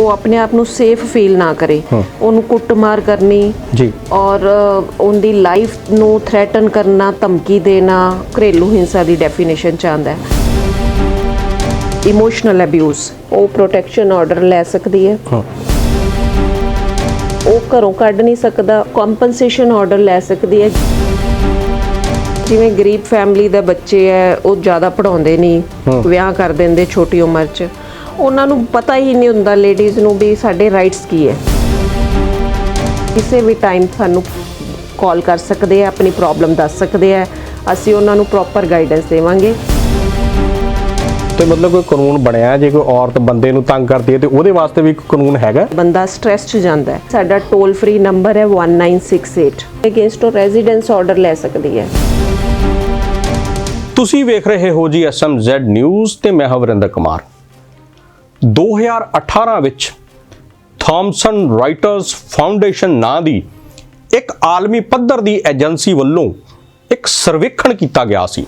ਉਹ ਆਪਣੇ ਆਪ ਨੂੰ ਸੇਫ ਫੀਲ ਨਾ ਕਰੇ। ਉਹਨੂੰ ਕੁੱਟਮਾਰ ਕਰਨੀ ਜੀ। ਔਰ ਉਹਦੀ ਲਾਈਫ ਨੂੰ ਥ੍ਰੈਟਨ ਕਰਨਾ ਧਮਕੀ ਦੇਣਾ ਘਰੇਲੂ ਹਿੰਸਾ ਦੀ ਡੈਫੀਨੇਸ਼ਨ ਚ ਆਉਂਦਾ ਹੈ। ਇਮੋਸ਼ਨਲ ਅਬਿਊਜ਼ ਉਹ ਪ੍ਰੋਟੈਕਸ਼ਨ ਆਰਡਰ ਲੈ ਸਕਦੀ ਹੈ। ਹਾਂ। ਉਹ ਘਰੋਂ ਕੱਢ ਨਹੀਂ ਸਕਦਾ ਕੰਪਨਸੇਸ਼ਨ ਆਰਡਰ ਲੈ ਸਕਦੀ ਹੈ। ਜਿਵੇਂ ਗਰੀਬ ਫੈਮਿਲੀ ਦੇ ਬੱਚੇ ਹੈ ਉਹ ਜ਼ਿਆਦਾ ਪੜਾਉਂਦੇ ਨਹੀਂ ਵਿਆਹ ਕਰ ਦਿੰਦੇ ਛੋਟੀ ਉਮਰ 'ਚ। ਉਹਨਾਂ ਨੂੰ ਪਤਾ ਹੀ ਨਹੀਂ ਹੁੰਦਾ ਲੇਡੀਜ਼ ਨੂੰ ਵੀ ਸਾਡੇ ਰਾਈਟਸ ਕੀ ਹੈ। ਕਿਸੇ ਵੀ ਟਾਈਮ ਸਾਨੂੰ ਕਾਲ ਕਰ ਸਕਦੇ ਆ ਆਪਣੀ ਪ੍ਰੋਬਲਮ ਦੱਸ ਸਕਦੇ ਆ ਅਸੀਂ ਉਹਨਾਂ ਨੂੰ ਪ੍ਰੋਪਰ ਗਾਈਡੈਂਸ ਦੇਵਾਂਗੇ। ਤੇ ਮਤਲਬ ਕੋਈ ਕਾਨੂੰਨ ਬਣਿਆ ਜੇ ਕੋਈ ਔਰਤ ਬੰਦੇ ਨੂੰ ਤੰਗ ਕਰਦੀ ਹੈ ਤੇ ਉਹਦੇ ਵਾਸਤੇ ਵੀ ਕੋਈ ਕਾਨੂੰਨ ਹੈਗਾ? ਬੰਦਾ ਸਟ੍ਰੈਸ 'ਚ ਜਾਂਦਾ ਹੈ। ਸਾਡਾ ਟੋਲ ਫ੍ਰੀ ਨੰਬਰ ਹੈ 1968 ਅਗੇਂਸਟ ਰੈਜ਼ੀਡੈਂਸ ਆਰਡਰ ਲੈ ਸਕਦੀ ਹੈ। ਤੁਸੀਂ ਵੇਖ ਰਹੇ ਹੋ ਜੀ ਐਸਐਮਜ਼ੈਡ ਨਿਊਜ਼ ਤੇ ਮੈਂ ਹਾਂ ਵਰਿੰਦਰ ਕੁਮਾਰ। 2018 ਵਿੱਚ ਥਾਮਸਨ ਰਾਈਟਰਸ ਫਾਊਂਡੇਸ਼ਨ ਨਾਂ ਦੀ ਇੱਕ ਆਲਮੀ ਪੱਧਰ ਦੀ ਏਜੰਸੀ ਵੱਲੋਂ ਇੱਕ ਸਰਵੇਖਣ ਕੀਤਾ ਗਿਆ ਸੀ,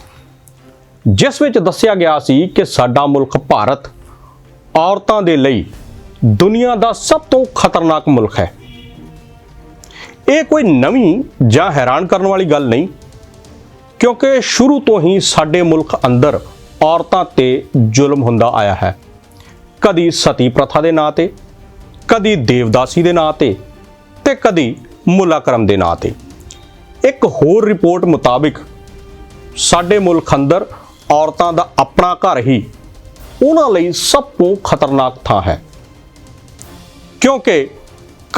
ਜਿਸ ਵਿੱਚ ਦੱਸਿਆ ਗਿਆ ਸੀ ਕਿ ਸਾਡਾ ਮੁਲਕ ਭਾਰਤ ਔਰਤਾਂ ਦੇ ਲਈ ਦੁਨੀਆ ਦਾ ਸਭ ਤੋਂ ਖਤਰਨਾਕ ਮੁਲਕ ਹੈ। ਇਹ ਕੋਈ ਨਵੀਂ ਜਾਂ ਹੈਰਾਨ ਕਰਨ ਵਾਲੀ ਗੱਲ ਨਹੀਂ, ਕਿਉਂਕਿ ਸ਼ੁਰੂ ਤੋਂ ਹੀ ਸਾਡੇ ਮੁਲਕ ਅੰਦਰ ਔਰਤਾਂ ਤੇ ਜ਼ੁਲਮ ਹੁੰਦਾ ਆਇਆ ਹੈ। ਕਦੀ ਸਤੀ ਪ੍ਰਥਾ ਦੇ ਨਾਂ ਤੇ, ਕਦੀ ਦੇਵਦਾਸੀ ਦੇ ਨਾਂ ਤੇ ਤੇ ਕਦੀ ਮੁਲਾਕਰਮ ਦੇ ਨਾਂ ਤੇ। ਇੱਕ ਹੋਰ ਰਿਪੋਰਟ ਮੁਤਾਬਿਕ ਸਾਡੇ ਮੁਲਕ ਅੰਦਰ ਔਰਤਾਂ ਦਾ ਆਪਣਾ ਘਰ ਹੀ ਉਹਨਾਂ ਲਈ ਸਭ ਤੋਂ ਖਤਰਨਾਕ ਥਾਂ ਹੈ। ਕਿਉਂਕਿ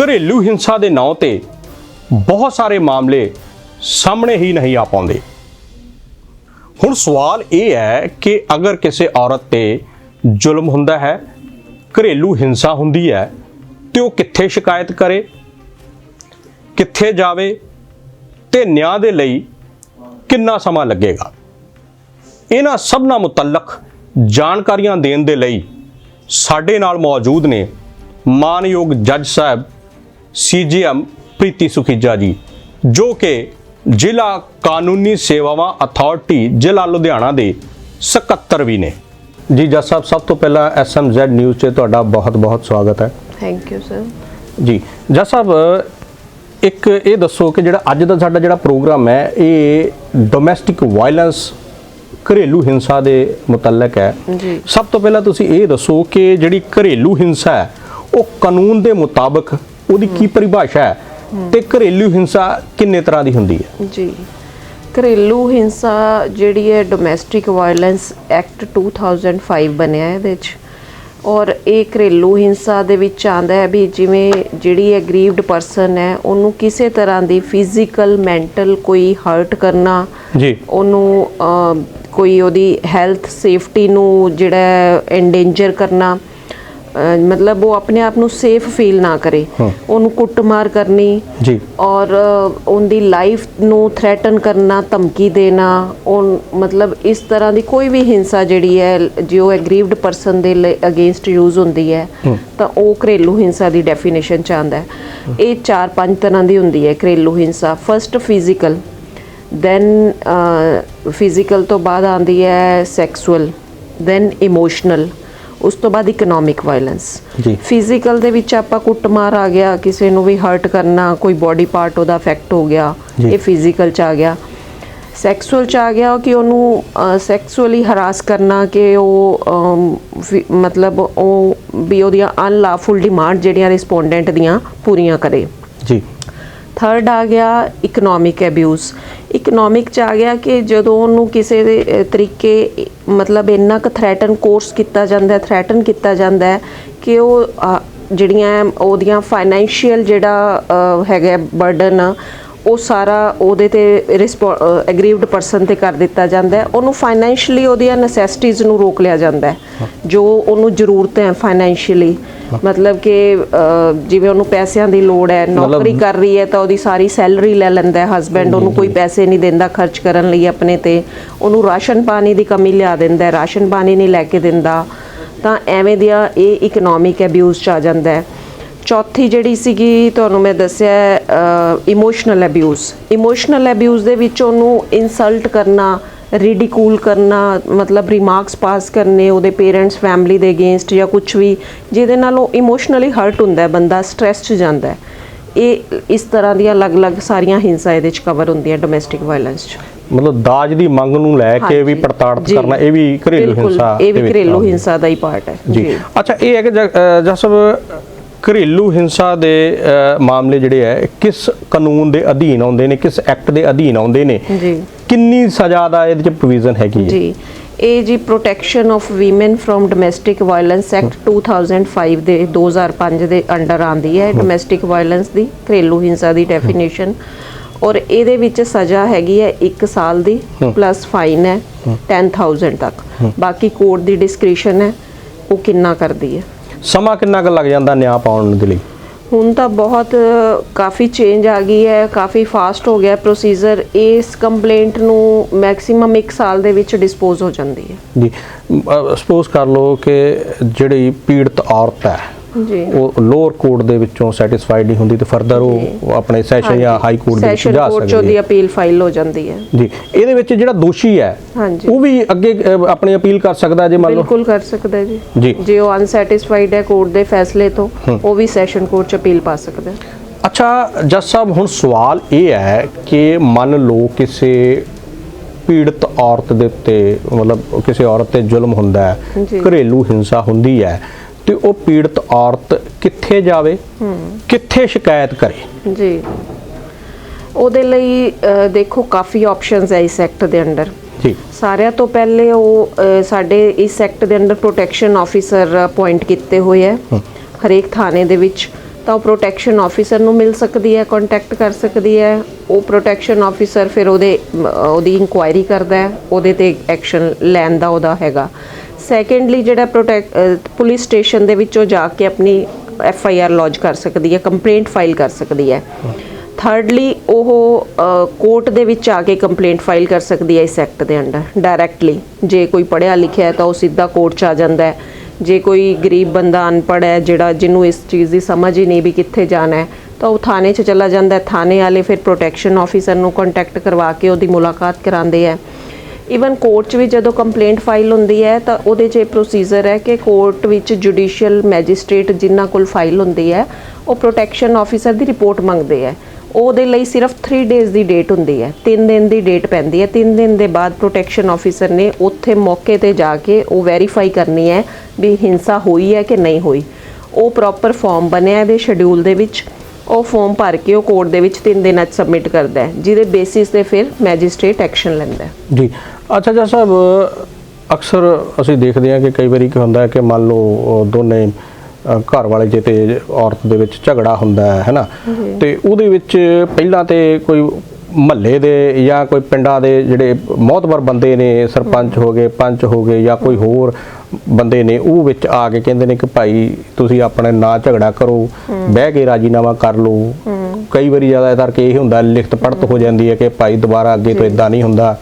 ਘਰੇਲੂ ਹਿੰਸਾ ਦੇ ਨਾਂ ਤੇ ਬਹੁਤ ਸਾਰੇ ਮਾਮਲੇ ਸਾਹਮਣੇ ਹੀ ਨਹੀਂ ਆ ਪਾਉਂਦੇ। ਹੁਣ ਸਵਾਲ ਇਹ ਹੈ ਕਿ ਅਗਰ ਕਿਸੇ ਔਰਤ ਤੇ ਜ਼ੁਲਮ ਹੁੰਦਾ ਹੈ, ਘਰੇਲੂ ਹਿੰਸਾ ਹੁੰਦੀ ਹੈ, ਤੇ ਉਹ ਕਿੱਥੇ ਸ਼ਿਕਾਇਤ ਕਰੇ? ਕਿੱਥੇ ਜਾਵੇ? ਤੇ ਨਿਆਂ ਦੇ ਲਈ ਕਿੰਨਾ ਸਮਾਂ ਲੱਗੇਗਾ? ਇਹਨਾਂ ਸਭਨਾਂ ਮੁਤਲਕ ਜਾਣਕਾਰੀਆਂ ਦੇਣ ਦੇ ਲਈ ਸਾਡੇ ਨਾਲ ਮੌਜੂਦ ਨੇ ਮਾਨਯੋਗ ਜੱਜ ਸਾਹਿਬ ਸੀਜੀਐਮ ਪ੍ਰੀਤੀ ਸੁਖੀਜਾ ਜੀ, ਜੋ ਕਿ ਜ਼ਿਲ੍ਹਾ ਕਾਨੂੰਨੀ ਸੇਵਾਵਾਂ ਅਥਾਰਟੀ ਜ਼ਿਲ੍ਹਾ ਲੁਧਿਆਣਾ ਦੇ ਸਕੱਤਰ ਵੀ ਨੇ। ਜੀ ਜੱਜ ਸਾਹਿਬ ਸਭ ਤੋਂ ਪਹਿਲਾਂ ਐਸਐਮਜ਼ੈਡ ਨਿਊਜ਼ 'ਤੇ ਤੁਹਾਡਾ ਬਹੁਤ-ਬਹੁਤ ਸਵਾਗਤ ਹੈ। ਥੈਂਕ ਯੂ ਸਰ ਜੀ ਜੱਜ ਸਾਹਿਬ ਇੱਕ ਇਹ ਦੱਸੋ ਕਿ ਜਿਹੜਾ ਅੱਜ ਦਾ ਸਾਡਾ ਜਿਹੜਾ ਪ੍ਰੋਗਰਾਮ ਹੈ ਇਹ ਡੋਮੈਸਟਿਕ ਵਾਇਲੈਂਸ ਘਰੇਲੂ ਹਿੰਸਾ ਦੇ ਮੁਤਲਕ ਹੈ। ਜੀ। ਸਭ ਤੋਂ ਪਹਿਲਾਂ ਤੁਸੀਂ ਇਹ ਦੱਸੋ ਕਿ ਜਿਹੜੀ ਘਰੇਲੂ ਹਿੰਸਾ ਹੈ ਉਹ ਕਾਨੂੰਨ ਦੇ ਮੁਤਾਬਕ ਉਹਦੀ ਕੀ ਪਰਿਭਾਸ਼ਾ ਹੈ ਤੇ ਘਰੇਲੂ ਹਿੰਸਾ ਕਿੰਨੇ ਤਰ੍ਹਾਂ ਦੀ ਹੁੰਦੀ ਹੈ? ਜੀ। ਘਰੇਲੂ ਹਿੰਸਾ ਜਿਹੜੀ ਹੈ ਡੋਮੈਸਟਿਕ ਵਾਇਲੈਂਸ ਐਕਟ 2005 ਬਣਿਆ ਹੈ ਇਹਦੇ 'ਚ। ਔਰ ਇਹ ਘਰੇਲੂ ਹਿੰਸਾ ਦੇ ਵਿੱਚ ਆਂਦਾ ਹੈ ਵੀ ਜਿਵੇਂ ਜਿਹੜੀ ਐਗਰੀਵਡ ਪਰਸਨ ਹੈ ਉਹਨੂੰ ਕਿਸੇ ਤਰ੍ਹਾਂ ਦੀ ਫਿਜ਼ੀਕਲ ਮੈਂਟਲ ਕੋਈ ਹਰਟ ਕਰਨਾ ਜੀ। ਉਹਨੂੰ ਕੋਈ ਉਹਦੀ ਹੈਲਥ ਸੇਫਟੀ ਨੂੰ ਜਿਹੜਾ ਐਂਡੇਂਜਰ ਕਰਨਾ ਮਤਲਬ ਉਹ ਆਪਣੇ ਆਪ ਨੂੰ ਸੇਫ ਫੀਲ ਨਾ ਕਰੇ। ਉਹਨੂੰ ਕੁੱਟਮਾਰ ਕਰਨੀ ਜੀ। ਔਰ ਉਹਦੀ ਲਾਈਫ ਨੂੰ ਥ੍ਰੈਟਨ ਕਰਨਾ ਧਮਕੀ ਦੇਣਾ ਉਹ ਮਤਲਬ ਇਸ ਤਰ੍ਹਾਂ ਦੀ ਕੋਈ ਵੀ ਹਿੰਸਾ ਜਿਹੜੀ ਹੈ ਜੋ ਐਗਰੀਵਡ ਪਰਸਨ ਦੇ ਅਗੇਂਸਟ ਯੂਜ਼ ਹੁੰਦੀ ਹੈ ਤਾਂ ਉਹ ਘਰੇਲੂ ਹਿੰਸਾ ਦੀ ਡੈਫੀਨੇਸ਼ਨ ਚ ਆਉਂਦਾ ਹੈ। ਇਹ ਚਾਰ ਪੰਜ ਤਰ੍ਹਾਂ ਦੀ ਹੁੰਦੀ ਹੈ ਘਰੇਲੂ ਹਿੰਸਾ। ਫਰਸਟ ਫਿਜ਼ੀਕਲ ਦੈਨ ਫਿਜ਼ੀਕਲ ਤੋਂ ਬਾਅਦ ਆਉਂਦੀ ਹੈ ਸੈਕਸੁਅਲ ਦੈਨ ਇਮੋਸ਼ਨਲ ਉਸ ਤੋਂ ਬਾਅਦ ਇਕਨੋਮਿਕ ਵਾਇਲੈਂਸ ਜੀ। ਫਿਜ਼ੀਕਲ ਦੇ ਵਿੱਚ ਆਪਾਂ ਕੁੱਟਮਾਰ ਆ ਗਿਆ ਕਿਸੇ ਨੂੰ ਵੀ ਹਰਟ ਕਰਨਾ ਕੋਈ ਬਾਡੀ ਪਾਰਟ ਉਹਦਾ ਅਫੈਕਟ ਹੋ ਗਿਆ। ਇਹ ਫਿਜ਼ੀਕਲ ਚ ਆ ਗਿਆ ਸੈਕਸੁਅਲ ਚ ਆ ਗਿਆ ਕਿ ਉਹਨੂੰ ਸੈਕਸੁਅਲੀ ਹਰਾਸ ਕਰਨਾ ਕਿ ਉਹ ਮਤਲਬ ਉਹ ਵੀ ਉਹਦੀਆਂ ਅਨਲਾਫੁਲ ਡਿਮਾਂਡ ਜਿਹੜੀਆਂ ਰਿਸਪੋਂਡੈਂਟ ਦੀਆਂ ਪੂਰੀਆਂ ਕਰੇ ਜੀ ਥਰਡ ਆ ਗਿਆ ਇਕਨੋਮਿਕ ਅਬਿਊਜ਼ ਇਕਨੋਮਿਕ ਚ ਆ ਗਿਆ ਕਿ ਜਦੋਂ ਉਹਨੂੰ ਕਿਸੇ ਦੇ ਤਰੀਕੇ, ਮਤਲਬ ਇੰਨਾ ਕੁ ਥ੍ਰੈਟਨ ਕੋਰਸ ਕੀਤਾ ਜਾਂਦਾ ਹੈ ਥ੍ਰੈਟਨ ਕੀਤਾ ਜਾਂਦਾ ਹੈ ਕਿ ਉਹ ਜਿਹੜੀਆਂ ਉਹਦੀਆਂ ਫਾਈਨੈਂਸ਼ੀਅਲ ਜਿਹੜਾ ਹੈਗਾ ਬਰਡਨ ਉਹ ਸਾਰਾ ਉਹਦੇ ਤੇ ਐਗਰੀਵਡ ਪਰਸਨ ਤੇ ਕਰ ਦਿੱਤਾ ਜਾਂਦਾ ਹੈ। ਉਹਨੂੰ ਫਾਈਨੈਂਸ਼ੀਅਲੀ ਉਹਦੀਆਂ ਨੈਸੈਸਿਟੀਜ਼ ਨੂੰ ਰੋਕ ਲਿਆ ਜਾਂਦਾ ਹੈ। ਜੋ ਉਹਨੂੰ ਜ਼ਰੂਰਤ ਹੈ ਫਾਈਨੈਂਸ਼ੀਅਲੀ ਮਤਲਬ ਕਿ ਜਿਵੇਂ ਉਹਨੂੰ ਪੈਸਿਆਂ ਦੀ ਲੋੜ ਹੈ ਨੌਕਰੀ ਕਰ ਰਹੀ ਹੈ ਤਾਂ ਉਹਦੀ ਸਾਰੀ ਸੈਲਰੀ ਲੈ ਲੈਂਦਾ ਹੈ ਹਸਬੈਂਡ ਉਹਨੂੰ ਕੋਈ ਪੈਸੇ ਨਹੀਂ ਦਿੰਦਾ ਖਰਚ ਕਰਨ ਲਈ ਆਪਣੇ ਤੇ। ਉਹਨੂੰ ਰਾਸ਼ਨ ਪਾਣੀ ਦੀ ਕਮੀ ਲਿਆ ਦਿੰਦਾ ਹੈ। ਰਾਸ਼ਨ ਪਾਣੀ ਨਹੀਂ ਲੈ ਕੇ ਦਿੰਦਾ। ਤਾਂ ਐਵੇਂ ਦੀਆਂ ਇਹ ਇਕਨੋਮਿਕ ਅਬਿਊਜ਼ ਚ ਆ ਜਾਂਦਾ ਹੈ। ਚੌਥੀ ਜਿਹੜੀ ਸੀਗੀ ਤੁਹਾਨੂੰ ਮੈਂ ਦੱਸਿਆ ਇਮੋਸ਼ਨਲ ਅਬਿਊਜ਼ ਇਮੋਸ਼ਨਲ ਅਬਿਊਜ਼ ਦੇ ਵਿੱਚ ਉਹਨੂੰ ਇਨਸਲਟ ਕਰਨਾ ਰਿਡੀਕੂਲ ਕਰਨਾ ਮਤਲਬ ਰਿਮਾਰਕਸ ਪਾਸ ਕਰਨੇ ਉਹਦੇ ਪੇਰੈਂਟਸ ਫੈਮਿਲੀ ਦੇ ਅਗੇਂਸਟ ਜਾਂ ਕੁਝ ਵੀ ਜਿਹਦੇ ਨਾਲ ਉਹ ਇਮੋਸ਼ਨਲੀ ਹਰਟ ਹੁੰਦਾ ਹੈ ਬੰਦਾ ਸਟ੍ਰੈਸ 'ਚ ਜਾਂਦਾ ਹੈ। ਇਹ ਇਸ ਤਰ੍ਹਾਂ ਦੀਆਂ ਅਲੱਗ-ਅਲੱਗ ਸਾਰੀਆਂ ਹਿੰਸਾ ਇਹਦੇ 'ਚ ਕਵਰ ਹੁੰਦੀਆਂ ਡੋਮੈਸਟਿਕ ਵਾਇਲੈਂਸ 'ਚ। ਮਤਲਬ ਦਾਜ ਦੀ ਮੰਗ ਨੂੰ ਲੈ ਕੇ ਵੀ ਹਾਂਜੀ, ਪੜਤਾੜ ਜੀ। ਕਰਨਾ ਇਹ ਵੀ ਘਰੇਲੂ ਹਿੰਸਾ ਇਹ ਵੀ ਘਰੇਲੂ। ਹਿੰਸਾ ਦਾ ਹੀ ਪਾਰਟ ਹੈ। ਜੀ। ਅੱਛਾ ਇਹ ਹੈ ਕਿ ਜਸਬ ਘਰੇਲੂ ਹਿੰਸਾ ਦੇ ਮਾਮਲੇ ਜਿਹੜੇ ਹੈ ਕਿਸ ਕਾਨੂੰਨ ਦੇ ਅਧੀਨ ਆਉਂਦੇ ਨੇ ਕਿਸ ਐਕਟ ਦੇ ਅਧੀਨ ਆਉਂਦੇ ਨੇ? ਜੀ। ਕਿੰਨੀ ਸਜ਼ਾ ਦਾ ਇਹਦੇ ਚ ਪ੍ਰੋਵੀਜ਼ਨ ਹੈਗੀ ਹੈ? ਜੀ। ਇਹ ਜੀ protection of women from domestic violence act 2005 ਦੇ 2005 ਦੇ ਅੰਡਰ ਆਂਦੀ ਹੈ ਡੋਮੈਸਟਿਕ ਵਾਇਲੈਂਸ ਦੀ ਘਰੇਲੂ ਹਿੰਸਾ ਦੀ ਡੈਫੀਨੇਸ਼ਨ ਔਰ ਇਹਦੇ ਵਿੱਚ ਸਜ਼ਾ ਹੈਗੀ ਹੈ 1 ਸਾਲ ਦੀ ਪਲੱਸ ਫਾਈਨ ਹੈ 10000 ਤੱਕ। ਬਾਕੀ ਕੋਰਟ ਦੀ ਡਿਸਕ੍ਰਿਸ਼ਨ ਹੈ ਉਹ ਕਿੰਨਾ ਕਰਦੀ ਹੈ? ਸਮਾਂ ਕਿੰਨਾ ਕੁ ਲੱਗ ਜਾਂਦਾ ਨਿਆਂ ਪਾਉਣ ਦੇ ਲਈ? ਹੁਣ ਤਾਂ ਬਹੁਤ ਕਾਫੀ ਚੇਂਜ ਆ ਗਈ ਹੈ ਕਾਫੀ ਫਾਸਟ ਹੋ ਗਿਆ ਪ੍ਰੋਸੀਜਰ ਇਸ ਕੰਪਲੇਂਟ ਨੂੰ ਮੈਕਸਿਮਮ 1 ਸਾਲ ਦੇ ਵਿੱਚ ਡਿਸਪੋਜ਼ ਹੋ ਜਾਂਦੀ ਹੈ। ਜੀ ਸਪੋਜ਼ ਕਰ ਲਓ ਕਿ ਜਿਹੜੀ ਪੀੜਤ ਔਰਤ ਹੈ ਜੀ। ਉਹ ਲੋਅਰ ਕੋਰਟ ਦੇ ਵਿੱਚੋਂ ਸੈਟੀਸਫਾਈਡ ਨਹੀਂ ਹੁੰਦੀ ਤੇ ਫਰਦਰ ਉਹ ਆਪਣੇ ਸੈਸ਼ਨ ਜਾਂ ਹਾਈ ਕੋਰਟ ਦੇ ਵਿੱਚ ਸੈਸ਼ਨ ਜਾ ਕੋਰਟ ਚੋਂ ਸਕਦੀ ਦੀ ਹੈ। ਅਪੀਲ ਫਾਈਲ ਹੋ ਜਾਂਦੀ ਹੈ। ਜੀ। ਇਹਦੇ ਵਿੱਚ ਜਿਹੜਾ ਦੋਸ਼ੀ ਹੈ। ਉਹ ਵੀ ਅੱਗੇ ਆਪਣੀ ਅਪੀਲ ਕਰ ਸਕਦਾ ਜੇ ਮੰਨ ਲਓ। ਬਿਲਕੁਲ ਕਰ ਸਕਦਾ ਹੈ ਜੀ। ਜੀ। ਉਹ ਅਨਸੈਟੀਸਫਾਈਡ ਹੈ ਕੋਰਟ ਦੇ ਫੈਸਲੇ ਤੋਂ ਉਹ ਵੀ ਸੈਸ਼ਨ ਕੋਰਟ ਚ ਅਪੀਲ ਪਾ ਸਕਦਾ ਹੈ। ਅੱਛਾ ਜੱਜ ਸਾਹਿਬ ਹੁਣ ਸਵਾਲ ਇਹ ਹੈ ਕਿ ਮੰਨ ਲਓ ਕਿਸੇ ਪੀੜਤ ਔਰਤ ਦੇ ਉੱਤੇ ਮਤਲਬ ਕਿਸੇ ਔਰਤ ਤੇ ਜ਼ੁਲਮ ਹੁੰਦਾ ਹੈ। ਘਰੇਲੂ ਹਿੰਸਾ ਹੁੰਦੀ ਹੈ ਤੇ ਉਹ ਪੀੜਤ ਔਰਤ ਕਿੱਥੇ ਜਾਵੇ ਕਿੱਥੇ ਸ਼ਿਕਾਇਤ ਕਰੇ। ਜੀ। ਉਹਦੇ ਲਈ ਦੇਖੋ ਕਾਫੀ ਆਪਸ਼ਨਸ ਹੈ ਇਸ ਐਕਟ ਦੇ ਅੰਡਰ ਜੀ। ਸਾਰਿਆਂ ਤੋਂ ਪਹਿਲੇ ਉਹ ਸਾਡੇ ਇਸ ਐਕਟ ਦੇ ਅੰਡਰ ਪ੍ਰੋਟੈਕਸ਼ਨ ਆਫੀਸਰ ਅਪਾਇੰਟ ਕੀਤੇ ਹੋਏ ਹੈ। ਹਰੇਕ ਥਾਣੇ ਦੇ ਵਿੱਚ। ਤਾਂ ਉਹ ਪ੍ਰੋਟੈਕਸ਼ਨ ਆਫੀਸਰ ਨੂੰ ਮਿਲ ਸਕਦੀ ਹੈ ਕੰਟੈਕਟ ਕਰ ਸਕਦੀ ਹੈ। ਉਹ ਪ੍ਰੋਟੈਕਸ਼ਨ ਆਫੀਸਰ ਫਿਰ ਉਹਦੇ ਉਹਦੀ ਇਨਕੁਆਇਰੀ ਕਰਦਾ ਹੈ। ਉਹਦੇ ਤੇ ਐਕਸ਼ਨ ਲੈਣ ਦਾ ਉਹਦਾ ਹੈਗਾ। ਸੈਕੰਡਲੀ ਜਿਹੜਾ ਪ੍ਰੋਟੈਕਟ ਪੁਲਿਸ ਸਟੇਸ਼ਨ ਦੇ ਵਿੱਚੋਂ ਜਾ ਕੇ ਆਪਣੀ ਐਫ ਆਈ ਆਰ ਲੌਜ ਕਰ ਸਕਦੀ ਹੈ ਕੰਪਲੇਂਟ ਫਾਈਲ ਕਰ ਸਕਦੀ ਹੈ। ਥਰਡਲੀ ਉਹ ਕੋਰਟ ਦੇ ਵਿੱਚ ਆ ਕੇ ਕੰਪਲੇਂਟ ਫਾਈਲ ਕਰ ਸਕਦੀ ਹੈ ਇਸ ਐਕਟ ਦੇ ਅੰਡਰ ਡਾਇਰੈਕਟਲੀ ਜੇ ਕੋਈ ਪੜ੍ਹਿਆ ਲਿਖਿਆ ਹੈ ਤਾਂ ਉਹ ਸਿੱਧਾ ਕੋਰਟ 'ਚ ਆ ਜਾਂਦਾ ਹੈ। ਜੇ ਕੋਈ ਗਰੀਬ ਬੰਦਾ ਅਨਪੜ੍ਹ ਹੈ, ਜਿਹੜਾ ਜਿਹਨੂੰ ਇਸ ਚੀਜ਼ ਦੀ ਸਮਝ ਹੀ ਨਹੀਂ ਵੀ ਕਿੱਥੇ ਜਾਣਾ ਹੈ, ਤਾਂ ਉਹ ਥਾਣੇ 'ਚ ਚਲਾ ਜਾਂਦਾ ਹੈ। ਥਾਣੇ ਵਾਲੇ ਫਿਰ ਪ੍ਰੋਟੈਕਸ਼ਨ ਆਫੀਸਰ ਨੂੰ ਕੰਟੈਕਟ ਕਰਵਾ ਕੇ ਉਹਦੀ ਮੁਲਾਕਾਤ ਕਰਾਉਂਦੇ ਹੈ। ਇਵਨ ਕੋਰਟ 'ਚ ਵੀ ਜਦੋਂ ਕੰਪਲੇਂਟ ਫਾਈਲ ਹੁੰਦੀ ਹੈ, ਤਾਂ ਉਹਦੇ 'ਚ ਇਹ ਪ੍ਰੋਸੀਜਰ ਹੈ ਕਿ ਕੋਰਟ ਵਿੱਚ ਜੁਡੀਸ਼ੀਅਲ ਮੈਜਿਸਟ੍ਰੇਟ ਜਿਨ੍ਹਾਂ ਕੋਲ ਫਾਈਲ ਹੁੰਦੀ ਹੈ, ਉਹ ਪ੍ਰੋਟੈਕਸ਼ਨ ਆਫੀਸਰ ਦੀ ਰਿਪੋਰਟ ਮੰਗਦੇ ਹੈ। ਉਹਦੇ ਲਈ ਸਿਰਫ 3 ਡੇਜ਼ ਦੀ ਡੇਟ ਹੁੰਦੀ ਹੈ। 3 ਦਿਨ ਦੀ ਡੇਟ ਪੈਂਦੀ ਹੈ। 3 ਦਿਨ ਦੇ ਬਾਅਦ ਪ੍ਰੋਟੈਕਸ਼ਨ ਆਫੀਸਰ ਨੇ ਉੱਥੇ ਮੌਕੇ ਤੇ ਜਾ ਕੇ ਉਹ ਵੈਰੀਫਾਈ ਕਰਨੀ ਹੈ ਵੀ ਹਿੰਸਾ ਹੋਈ ਹੈ ਕਿ ਨਹੀਂ ਹੋਈ। ਉਹ ਪ੍ਰੋਪਰ ਫਾਰਮ ਬਣਿਆ ਇਹਦੇ ਸ਼ਡਿਊਲ ਦੇ ਵਿੱਚ। ਉਹ ਫਾਰਮ ਭਰ ਕੇ ਉਹ ਕੋਰਟ ਦੇ ਵਿੱਚ 3 ਦਿਨਾਂ 'ਚ ਸਬਮਿਟ ਕਰਦਾ ਹੈ ਜਿਹਦੇ ਬੇਸਿਸ ਤੇ ਫਿਰ ਮੈਜਿਸਟ੍ਰੇਟ ਐਕਸ਼ਨ ਲੈਂਦਾ ਹੈ। ਜੀ ਅੱਛਾ ਜੱਜ ਸਾਹਿਬ ਅਕਸਰ ਅਸੀਂ ਦੇਖਦੇ ਹਾਂ ਕਿ ਕਈ ਵਾਰੀ ਕੀ ਹੁੰਦਾ ਹੈ ਕਿ ਮੰਨ ਲਓ ਦੋਨੇ ਘਰ ਵਾਲੇ ਜੇ ਤੇ ਔਰਤ ਦੇ ਵਿੱਚ ਝਗੜਾ ਹੁੰਦਾ ਹੈ ਹੈਨਾ ਤੇ ਉਹਦੇ ਵਿੱਚ ਪਹਿਲਾਂ ਤੇ ਕੋਈ ਮਹੱਲੇ ਦੇ ਜਾਂ ਕੋਈ ਪਿੰਡਾਂ ਦੇ ਜਿਹੜੇ ਮੌਤਬਰ ਬੰਦੇ ਨੇ ਸਰਪੰਚ ਹੋ ਗਏ ਪੰਚ ਹੋ ਗਏ ਜਾਂ ਕੋਈ ਹੋਰ ਬੰਦੇ ਨੇ ਉਹ ਵਿੱਚ ਆ ਕੇ ਕਹਿੰਦੇ ਨੇ ਕਿ ਭਾਈ ਤੁਸੀਂ ਆਪਣੇ ਨਾਂ ਝਗੜਾ ਕਰੋ ਬਹਿ ਕੇ ਰਾਜੀਨਾਮਾ ਕਰ ਲਓ। ਕਈ ਵਾਰੀ ਜ਼ਿਆਦਾਤਰ ਕਿ ਇਹ ਹੁੰਦਾ ਲਿਖਤ ਪੜਤ ਹੋ ਜਾਂਦੀ ਹੈ ਕਿ ਭਾਈ ਦੁਬਾਰਾ ਅੱਗੇ ਤੋਂ ਇਦਾਂ ਨਹੀਂ ਹੁੰਦਾ।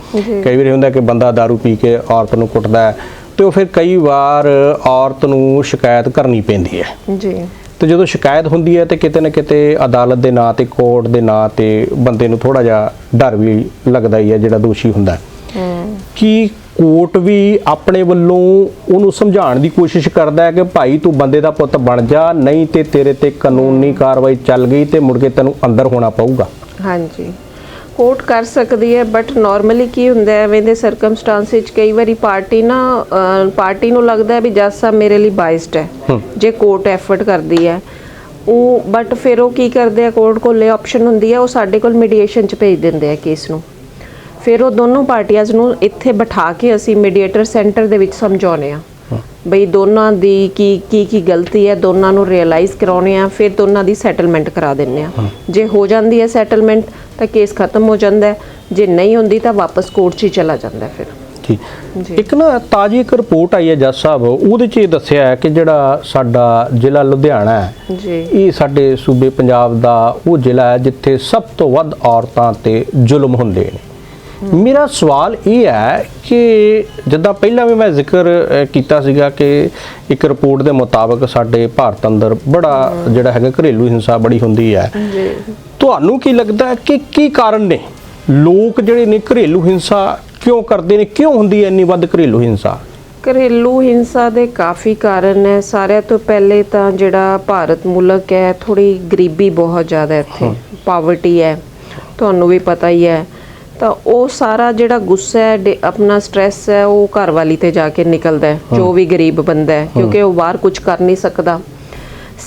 ਕਈ ਵਾਰੀ ਹੁੰਦਾ ਕਿ ਬੰਦਾ दारू ਪੀ ਕੇ ਔਰਤ ਨੂੰ ਕੁੱਟਦਾ ਹੈ ਤੇ ਉਹ ਫਿਰ ਕਈ ਵਾਰ ਔਰਤ ਨੂੰ ਸ਼ਿਕਾਇਤ ਕਰਨੀ ਪੈਂਦੀ ਹੈ। ਜੀ। ਤੇ ਜਦੋਂ ਸ਼ਿਕਾਇਤ ਹੁੰਦੀ ਹੈ ਤੇ ਕਿਤੇ ਨਾ ਕਿਤੇ ਅਦਾਲਤ ਦੇ ਨਾਂ ਤੇ ਕੋਰਟ ਦੇ ਨਾਂ ਤੇ ਬੰਦੇ ਨੂੰ ਥੋੜਾ ਜਿਹਾ ਡਰ ਵੀ ਲੱਗਦਾ ਹੀ ਹੈ ਜਿਹੜਾ ਦੋਸ਼ੀ ਹੁੰਦਾ ਹੈ। ਕੀ ਕੋਰਟ ਵੀ ਆਪਣੇ ਵੱਲੋਂ ਉਹਨੂੰ ਸਮਝਾਉਣ ਦੀ ਕੋਸ਼ਿਸ਼ ਕਰਦਾ ਹੈ ਕਿ ਭਾਈ ਤੂੰ ਬੰਦੇ ਦਾ ਪੁੱਤ ਬਣ ਜਾ ਨਹੀਂ ਤੇ ਤੇਰੇ ਤੇ ਕਾਨੂੰਨੀ ਕਾਰਵਾਈ ਚੱਲ ਗਈ ਤੇ ਮੁੜ ਕੇ ਤੈਨੂੰ ਅੰਦਰ ਹੋਣਾ ਪਊਗਾ। ਹਾਂਜੀ। ਕੋਰਟ ਕਰ ਸਕਦੀ ਹੈ ਬਟ ਨਾਰਮਲੀ ਕੀ ਹੁੰਦਾ ਹੈ ਐਵੇਂ ਦੇ ਸਰਕਮਸਟੈਂਸ ਵਿੱਚ ਕਈ ਵਾਰੀ ਪਾਰਟੀ ਨਾ ਪਾਰਟੀ ਨੂੰ ਲੱਗਦਾ ਹੈ ਵੀ ਜੱਜ ਸਾਹਿਬ ਮੇਰੇ ਲਈ ਬਾਇਸਡ ਹੈ ਜੇ ਕੋਰਟ ਐਫਰਟ ਕਰਦੀ ਹੈ। ਉਹ ਬਟ ਫਿਰ ਉਹ ਕੀ ਕਰਦੇ ਆ ਕੋਰਟ ਕੋਲ ਆਪਸ਼ਨ ਹੁੰਦੀ ਹੈ ਉਹ ਸਾਡੇ ਕੋਲ ਮੀਡੀਏਸ਼ਨ ਚ ਭੇਜ ਦਿੰਦੇ ਆ ਕੇਸ ਨੂੰ। ਫਿਰ ਉਹ ਦੋਨੋਂ ਪਾਰਟੀਆਂ ਨੂੰ ਇੱਥੇ ਬਿਠਾ ਕੇ ਅਸੀਂ ਮੀਡੀਏਟਰ ਸੈਂਟਰ ਦੇ ਵਿੱਚ ਸਮਝਾਉਨੇ ਆ ਬਈ ਦੋਨਾਂ ਦੀ ਕੀ ਕੀ ਕੀ ਗਲਤੀ ਹੈ ਦੋਨਾਂ ਨੂੰ ਰਿਅਲਾਈਜ਼ ਕਰਾਉਣੇ ਆ ਫਿਰ ਦੋਨਾਂ ਦੀ ਸੈਟਲਮੈਂਟ ਕਰਾ ਦਿੰਨੇ ਆ ਜੇ ਹੋ ਜਾਂਦੀ ਹੈ ਸੈਟਲਮੈਂਟ ਤਾਂ ਕੇਸ ਖਤਮ ਹੋ ਜਾਂਦਾ ਜੇ ਨਹੀਂ ਹੁੰਦੀ ਤਾਂ ਵਾਪਸ ਕੋਰਟ 'ਚ ਹੀ ਚਲਾ ਜਾਂਦਾ ਫਿਰ। ਜੀ। ਇੱਕ ਨਾ ਤਾਜੀ ਇੱਕ ਰਿਪੋਰਟ ਆਈ ਹੈ ਜੱਜ ਸਾਹਿਬ ਉਹਦੇ 'ਚ ਇਹ ਦੱਸਿਆ ਹੈ ਕਿ ਜਿਹੜਾ ਸਾਡਾ ਜ਼ਿਲ੍ਹਾ ਲੁਧਿਆਣਾ ਹੈ ਜੀ। ਇਹ ਸਾਡੇ ਸੂਬੇ ਪੰਜਾਬ ਦਾ ਉਹ ਜ਼ਿਲ੍ਹਾ ਹੈ ਜਿੱਥੇ ਸਭ ਤੋਂ ਵੱਧ ਔਰਤਾਂ ਤੇ ਜ਼ੁਲਮ ਹੁੰਦੇ ਨੇ। ਮੇਰਾ ਸਵਾਲ ਇਹ ਹੈ ਕਿ ਜਿੱਦਾਂ ਪਹਿਲਾਂ ਵੀ ਮੈਂ ਜ਼ਿਕਰ ਕੀਤਾ ਸੀਗਾ ਕਿ ਇੱਕ ਰਿਪੋਰਟ ਦੇ ਮੁਤਾਬਕ ਸਾਡੇ ਭਾਰਤ ਅੰਦਰ ਬੜਾ ਜਿਹੜਾ ਹੈਗਾ ਘਰੇਲੂ ਹਿੰਸਾ ਬੜੀ ਹੁੰਦੀ ਹੈ। ਜੀ। ਤੁਹਾਨੂੰ ਕੀ ਲੱਗਦਾ ਕਿ ਕੀ ਕਾਰਨ ਨੇ? ਲੋਕ ਜਿਹੜੇ ਨੇ ਘਰੇਲੂ ਹਿੰਸਾ ਕਿਉਂ ਕਰਦੇ ਨੇ? ਕਿਉਂ ਹੁੰਦੀ ਹੈ ਇੰਨੀ ਵੱਧ ਘਰੇਲੂ ਹਿੰਸਾ? ਘਰੇਲੂ ਹਿੰਸਾ ਦੇ ਕਾਫੀ ਕਾਰਨ ਹੈ ਸਾਰਿਆਂ ਤੋਂ ਪਹਿਲੇ ਤਾਂ ਜਿਹੜਾ ਭਾਰਤ ਮੁਲਕ ਹੈ ਥੋੜੀ ਗਰੀਬੀ ਬਹੁਤ ਜ਼ਿਆਦਾ ਇੱਥੇ। ਪਾਵਰਟੀ ਹੈ। ਤੁਹਾਨੂੰ ਵੀ ਪਤਾ ਹੀ ਹੈ। ਤਾਂ ਉਹ ਸਾਰਾ ਜਿਹੜਾ ਗੁੱਸਾ ਹੈ ਆਪਣਾ ਸਟ੍ਰੈਸ ਹੈ ਉਹ ਘਰ ਵਾਲੀ ਤੇ ਜਾ ਕੇ ਨਿਕਲਦਾ ਹੈ ਜੋ ਵੀ ਗਰੀਬ ਬੰਦਾ ਹੈ ਕਿਉਂਕਿ ਉਹ ਬਾਹਰ ਕੁਝ ਕਰ ਨਹੀਂ ਸਕਦਾ।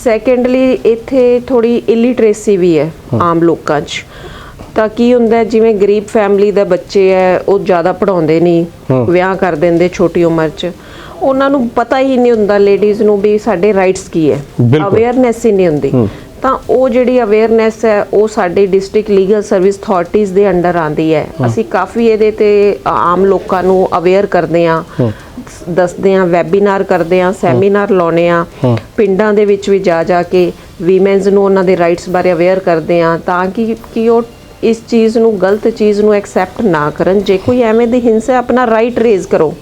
ਸੈਕੰਡਲੀ ਇੱਥੇ ਥੋੜੀ ਇਲਿਟਰੇਸੀ ਵੀ ਹੈ ਆਮ ਲੋਕਾਂ 'ਚ। ਤਾਂ ਕੀ ਹੁੰਦਾ ਜਿਵੇਂ ਗਰੀਬ ਫੈਮਿਲੀ ਦੇ ਬੱਚੇ ਹੈ ਉਹ ਜ਼ਿਆਦਾ ਪੜਾਉਂਦੇ ਨਹੀਂ ਵਿਆਹ ਕਰ ਦਿੰਦੇ ਛੋਟੀ ਉਮਰ 'ਚ। ਉਹਨਾਂ ਨੂੰ ਪਤਾ ਹੀ ਨਹੀਂ ਹੁੰਦਾ ਲੇਡੀਜ਼ ਨੂੰ ਵੀ ਸਾਡੇ ਰਾਈਟਸ ਕੀ ਹੈ। ਅਵੇਅਰਨੈਸ ਹੀ ਨਹੀਂ ਹੁੰਦੀ। ਤਾਂ ਉਹ ਜਿਹੜੀ ਅਵੇਅਰਨੈਸ ਹੈ ਉਹ ਸਾਡੀ ਡਿਸਟ੍ਰਿਕਟ ਲੀਗਲ ਸਰਵਿਸ ਅਥਾਰਟੀਜ਼ ਦੇ ਅੰਡਰ ਆਂਦੀ ਹੈ। ਅਸੀਂ ਕਾਫੀ ਇਹਦੇ ਤੇ ਆਮ ਲੋਕਾਂ ਨੂੰ ਅਵੇਅਰ ਕਰਦੇ ਹਾਂ ਦੱਸਦੇ ਹਾਂ ਵੈਬੀਨਾਰ ਕਰਦੇ ਹਾਂ ਸੈਮੀਨਾਰ ਲਾਉਨੇ ਆ ਪਿੰਡਾਂ ਦੇ ਵਿੱਚ ਵੀ ਜਾ ਜਾ ਕੇ ਵੀਮਨਸ ਨੂੰ ਉਹਨਾਂ ਦੇ ਰਾਈਟਸ ਬਾਰੇ ਅਵੇਅਰ ਕਰਦੇ ਹਾਂ ਤਾਂ ਕਿ ਕਿ ਉਹ ਇਸ ਚੀਜ਼ ਨੂੰ ਗਲਤ ਚੀਜ਼ ਨੂੰ ਐਕਸੈਪਟ ਨਾ ਕਰਨ। ਜੇ ਕੋਈ ਐਵੇਂ ਦੀ ਹਿੰਸਾ ਆਪਣਾ ਰਾਈਟ ਰੇਜ਼ ਕਰੋ।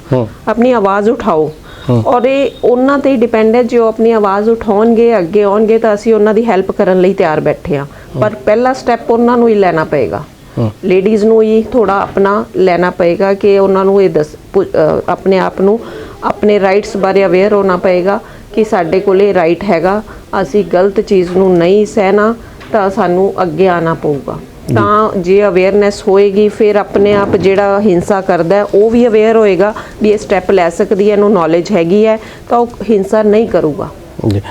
ਆਪਣੀ ਆਵਾਜ਼ ਉਠਾਓ। ਔਰ ਇਹ ਉਹਨਾਂ ਤੇ ਡਿਪੈਂਡ ਹੈ ਜੋ ਆਪਣੀ ਆਵਾਜ਼ ਉਠਾਉਣਗੇ ਅੱਗੇ ਆਉਣਗੇ ਤਾਂ ਅਸੀਂ ਉਹਨਾਂ ਦੀ ਹੈਲਪ ਕਰਨ ਲਈ ਤਿਆਰ ਬੈਠੇ ਹਾਂ। ਪਰ ਪਹਿਲਾ ਸਟੈਪ ਉਹਨਾਂ ਨੂੰ ਹੀ ਲੈਣਾ ਪਏਗਾ। ਲੇਡੀਜ਼ ਨੂੰ ਹੀ ਥੋੜਾ ਆਪਣਾ ਲੈਣਾ ਪਏਗਾ ਕਿ ਉਹਨਾਂ ਨੂੰ ਇਹ ਦੱਸ ਆਪਣੇ ਆਪ ਨੂੰ ਆਪਣੇ ਰਾਈਟਸ ਬਾਰੇ ਅਵੇਅਰ ਹੋਣਾ ਪਏਗਾ ਕਿ ਸਾਡੇ ਕੋਲ ਇਹ ਰਾਈਟ ਹੈਗਾ। ਅਸੀਂ ਗਲਤ ਚੀਜ਼ ਨੂੰ ਨਹੀਂ ਸਹਿਣਾ ਤਾਂ ਸਾਨੂੰ ਅੱਗੇ ਆਣਾ ਪਊਗਾ। ਤਾਂ ਜੇ ਅਵੇਅਰਨੈਸ ਹੋਏਗੀ ਫਿਰ ਆਪਣੇ ਆਪ ਜਿਹੜਾ ਹਿੰਸਾ ਕਰਦਾ ਉਹ ਵੀ ਅਵੇਅਰ ਹੋਏਗਾ ਵੀ ਇਹ ਸਟੈਪ ਲੈ ਸਕਦੀ ਹੈ ਇਹਨੂੰ ਨੌਲੇਜ ਹੈਗੀ ਹੈ ਤਾਂ ਉਹ ਹਿੰਸਾ ਨਹੀਂ ਕਰੂਗਾ। ਜੀ।